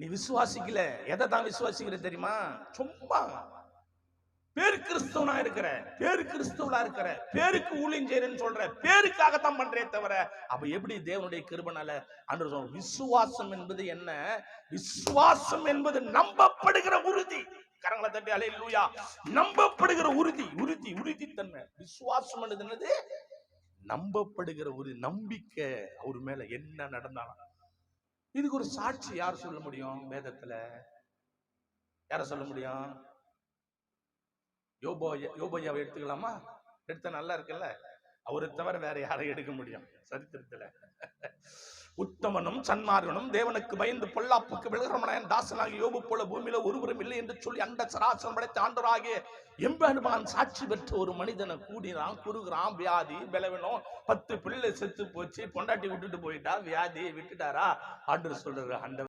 நீ விசுவாசிக்கல. எதை தான் விசுவாசிக்கிற தெரியுமா? சும்மா பேரு கிறிஸ்தவனா இருக்கிற பேரு கிறிஸ்தவலா இருக்கிற பேருக்கு ஊழியஞ்சேரன்னு சொல்ற பேருக்காகத்தான் பண்றே தவிர அப்ப எப்படி தேவனுடைய கிருபனால அன்று சொல்ற விசுவாசம் என்பது என்ன? விசுவாசம் என்பது நம்பப்படுகிற உறுதி. கரங்களை தட்டி அலை லூயா நம்பப்படுகிற உறுதி உறுதி தன்மை விசுவாசம் என்னது? நம்பப்படுகிற ஒரு நம்பிக்கை. அவர் மேல என்ன நடந்தாலும். இதுக்கு ஒரு சாட்சி யார் சொல்ல முடியும் வேதத்துல? யார சொல்ல முடியும்? யோபோய யோபோயாவை எடுத்துக்கலாமா? எடுத்தா நல்லா இருக்குல்ல? அவரை தவிர வேற யாரையும் எடுக்க முடியும் சரித்திரத்துல. உத்தமனும் சன்மார்கனும் தேவனுக்கு பயந்து பொல்லாப்புக்கு விலகிறமனாயன் தாசனாகி யோபு போல பூமியில ஒருவரும் இல்லை என்று சொல்லி அந்த சராசனம் படைத்த ஆண்டராகிய எம்பெருமான் சாட்சி பெற்ற ஒரு மனிதனை கூடினான் குறுகிறான் வியாதி பலவினம் பத்து பிள்ளை செத்து போச்சு பொண்டாட்டி விட்டுட்டு போயிட்டா வியாதி விட்டுட்டாரா? ஆண்டு சொல்றாரு ஆண்டவர்